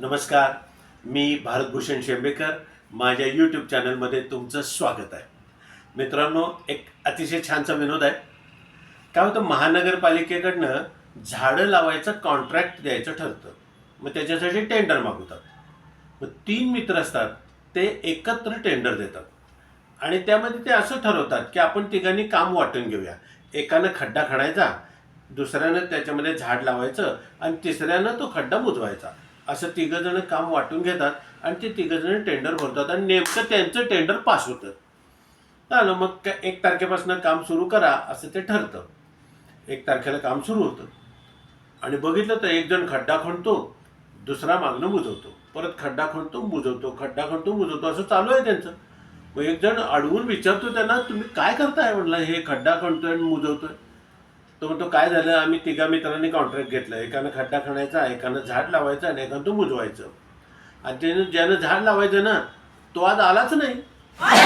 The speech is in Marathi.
नमस्कार मी भारतभूषण शेंबेकर. माझ्या यूट्यूब चॅनलमध्ये तुमचं स्वागत आहे. मित्रांनो एक अतिशय छानसा विनोद आहे. काय होतं महानगरपालिकेकडनं झाडं लावायचं कॉन्ट्रॅक्ट द्यायचं ठरतं. मग त्याच्यासाठी टेंडर मागवतात. मग तीन मित्र असतात ते एकत्र टेंडर देतात. आणि त्यामध्ये ते असं ठरवतात की आपण तिघांनी काम वाटून घेऊया. एकानं खड्डा खणायचा दुसऱ्यानं त्याच्यामध्ये झाड लावायचं आणि तिसऱ्यानं तो खड्डा बुजवायचा असं तिघंजणं काम वाटून घेतात आणि ते तिघंजणं टेंडर भरतात आणि नेमकं त्यांचं टेंडर पास होतं. झालं मग एक तारखेपासून काम सुरू करा असं ते ठरतं. एक तारखेला काम सुरू होतं. आणि बघितलं तर एक जण खड्डा खणतो दुसरा मागणं बुजवतो परत खड्डा खणतो बुजवतो खड्डा खणतो बुजवतो असं चालू आहे त्यांचं. मग एक जण अडवून विचारतो त्यांना तुम्ही काय करताय? म्हटलं हे खड्डा खणतोय आणि मुजवतोय. तो म्हणतो काय झालं? आम्ही तिघा मित्रांनी कॉन्ट्रॅक्ट घेतलं. एकानं खड्डा खणायचा एकानं झाड लावायचं आणि एकानं तो बुजवायचं आणि त्यानं ज्यानं झाड लावायचं ना तो आज आलाच नाही.